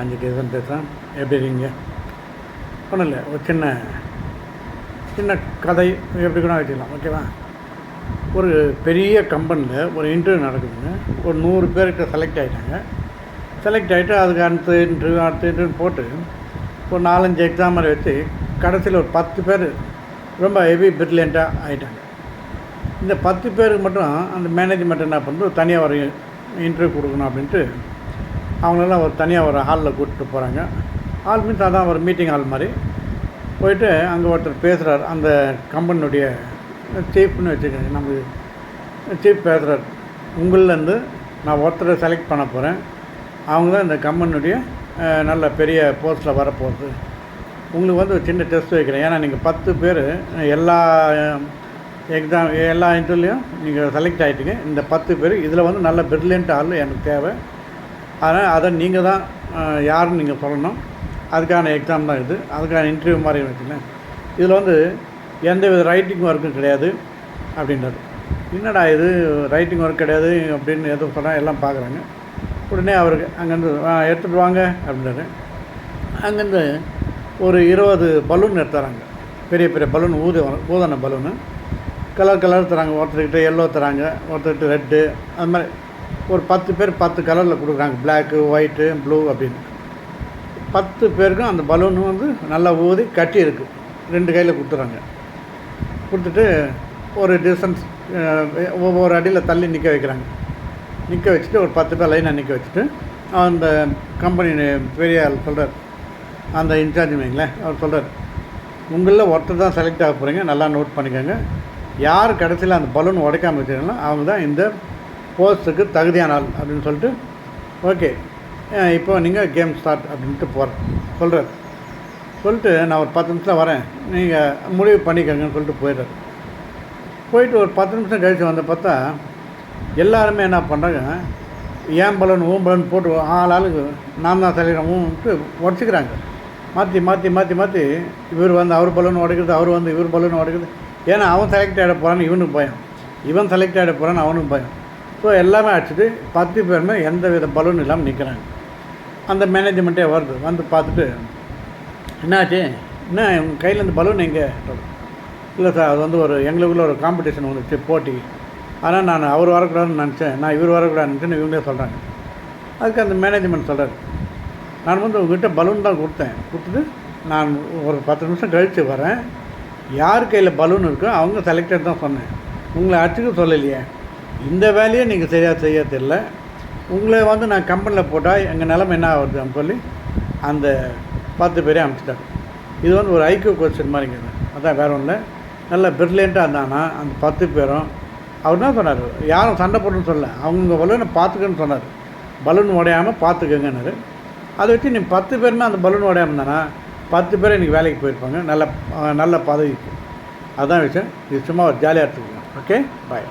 அஞ்சு கேசன் பேசுகிறேன் எப்படி இருக்கீங்க? ஒன்றும் இல்லை. ஒரு சின்ன சின்ன கதை எப்படி கூட வச்சுக்கலாம் ஓகேவா ஒரு பெரிய கம்பெனியில் ஒரு இன்டர்வியூ நடக்குதுங்க. ஒரு நூறு பேர்கிட்ட செலக்ட் ஆகிட்டாங்க செலக்ட் ஆகிட்டு அதுக்கு அடுத்த இன்டர்வியூ அடுத்த இன்டர்வியூ போட்டு ஒரு நாலஞ்சு எக்ஸாம் மாதிரி வச்சு கடைசியில் ஒரு பத்து பேர் ரொம்ப ஹெவி பிரில்லியண்ட்டாக ஆகிட்டாங்க இந்த பத்து பேருக்கு மட்டும் அந்த மேனேஜ்மெண்ட் என்ன பண்ணுறது தனியாக ஒரு இன்டர்வியூ கொடுக்கணும் அப்படின்ட்டு அவங்களெல்லாம் ஒரு தனியாக ஒரு ஹாலில் கூப்பிட்டு போகிறாங்க ஹால் மீன்ஸ் அதான் ஒரு மீட்டிங் ஹால் மாதிரி. போயிட்டு அங்கே ஒருத்தர் பேசுகிறார் அந்த கம்பெனியுடைய சீஃப்னு வச்சுக்கோங்க. நம்ம சீஃப் பேசுகிறார் உங்கள்லேருந்து நான் ஒருத்தரை செலக்ட் பண்ண போகிறேன் அவங்க தான் இந்த கம்பெனியுடைய நல்ல பெரிய போஸ்ட்டில் வரப்போகுது. உங்களுக்கு வந்து ஒரு சின்ன டெஸ்ட் வைக்கிறேன். ஏன்னா நீங்கள் பத்து பேர் எல்லா எக்ஸாம் எல்லா இன்டர்வியூலையும் நீங்கள் செலக்ட் ஆகிட்டீங்க இந்த பத்து பேர் இதில் வந்து நல்ல பிரில்லியன்ட் ஆள் எனக்கு தேவை. அதனால் அதை நீங்கள் தான் யாருன்னு நீங்கள் சொல்லணும். அதுக்கான எக்ஸாம் தான் இது. அதுக்கான இன்டர்வியூ மாதிரி வச்சுங்களேன் இதில் வந்து எந்த வித ரைட்டிங் ஒர்க்கும் கிடையாது அப்படின்றது. என்னடா இது ரைட்டிங் ஒர்க் கிடையாது அப்படின்னு எதுவும் சொன்னால் எல்லாம் பார்க்குறாங்க உடனே அவருக்கு அங்கேருந்து எடுத்துகிட்டு வாங்க அப்படின்றாரு. அங்கேருந்து ஒரு இருபது பலூன் எடுத்துறாங்க. பெரிய பெரிய பலூன் ஊதி ஊதன பலூனு கலர் கலர் தராங்க. ஒருத்தர்கிட்ட எல்லோ தராங்க. ஒருத்தர்கிட்ட ரெட்டு அது மாதிரி ஒரு பத்து பேர் பத்து கலரில் கொடுக்குறாங்க. பிளாக்கு ஒயிட்டு ப்ளூ அப்படின்னு. பத்து பேருக்கும் அந்த பலூன் வந்து நல்லா ஊதி கட்டி இருக்குது ரெண்டு கையில் கொடுத்துறாங்க. கொடுத்துட்டு ஒரு டிஸ்டன்ஸ் ஒவ்வொரு அடியில் தள்ளி நிற்க வைக்கிறாங்க. நிற்க வச்சுட்டு ஒரு பத்து பேர் லைனாக நிற்க வச்சுட்டு அந்த கம்பெனி பெரிய ஆள் சொல்கிறார் அந்த இன்சார்ஜ் வைங்களேன் அவர் சொல்கிறார் உங்களில் ஒருத்தர் தான் செலக்ட் ஆக போகிறீங்க நல்லா நோட் பண்ணிக்கோங்க. யார் கடைசியில் அந்த பலூன் உடைக்காமல் வச்சுருங்களோ அவங்க தான் இந்த போஸ்ட்டுக்கு தகுதியான ஆள் அப்படின்னு சொல்லிட்டு ஓகே இப்போ நீங்கள் கேம் ஸ்டார்ட் அப்படின்ட்டு போகிறேன் சொல்கிறார் சொல்லிட்டு நான் ஒரு பத்து நிமிஷம் வரேன். நீங்கள் முடிவு பண்ணிக்கோங்கன்னு சொல்லிட்டு போயிடுறாரு போயிட்டு ஒரு பத்து நிமிஷம் கழித்து வந்து பார்த்தா எல்லாருமே என்ன பண்ணுறாங்க ஏன் பலன் ஊன் பலன் போட்டு ஆள் ஆளுக்கு நான் தான் தலைகிறோம்ட்டு உடச்சிக்கிறாங்க. மாற்றி மாற்றி மாற்றி மாற்றி இவர் வந்து அவர் பலூன் உடைக்கிறது அவர் வந்து இவர் பலூன் உடைக்கிறது. ஏன்னா அவன் செலக்ட் ஆகிட போகிறான்னு இவனுக்கு பயம். இவன் செலக்ட் ஆகிட போகிறான்னு அவனுக்கு பயம். ஸோ எல்லாமே அடிச்சுட்டு பத்து பேருமே எந்த வித பலூன் இல்லாமல் நிற்கிறாங்க அந்த மேனேஜ்மெண்ட்டே வருது. வந்து பார்த்துட்டு என்னாச்சு? என்ன உங்கள் கையில் இந்த பலூன் எங்கே? இல்லை சார் அது வந்து ஒரு எங்களுக்குள்ள ஒரு காம்படிஷன் வந்துச்சு போட்டி. ஆனால் நான் அவர் வரக்கூடாதுன்னு நினச்சேன். நான் இவர் வரக்கூடாதுன்னு நினச்சேன்னு இவங்களே சொல்கிறாங்க அதுக்கு அந்த மேனேஜ்மெண்ட் சொல்கிறார் நான் வந்து உங்ககிட்ட பலூன் தான் கொடுத்தேன். கொடுத்துட்டு நான் ஒரு பத்து நிமிஷம் கழித்து வரேன். யார் கையில் பலூன் இருக்கோ அவங்க செலக்டட் தான் சொன்னேன். உங்களை அடிச்சுக்க சொல்லலையே. இந்த வேலையை நீங்கள் சரியாக செய்ய தெரில உங்களை வந்து நான் கம்பெனியில் போட்டால் எங்கள் நிலமை என்ன ஆகுதுன்னு சொல்லி அந்த பத்து பேரே அனுப்பிச்சிட்டாரு இது வந்து ஒரு ஐக்கிய கொஸ்டின் மாதிரிங்க அதான் வேற ஒன்றும் இல்லை நல்ல பிரில்லியண்ட்டாக இருந்தானா அந்த பத்து பேரும் அவர் தான் சொன்னார்? யாரும் சண்டை போடணும்னு சொல்லல. அவங்க பலூனை பார்த்துக்கன்னு சொன்னார். பலூன் உடையாமல் பார்த்துக்கங்கன்னாரு. அதை வச்சு நீ பத்து பேருமே அந்த பலூன் உடையாமல் இருந்தானா? பத்து பேர் இன்றைக்கி வேலைக்கு போயிருப்பாங்க. நல்ல நல்ல பதவிக்கு அதுதான் விஷயம். இது சும்மா ஒரு ஜாலியாக எடுத்துக்கலாம் ஓகே பாய்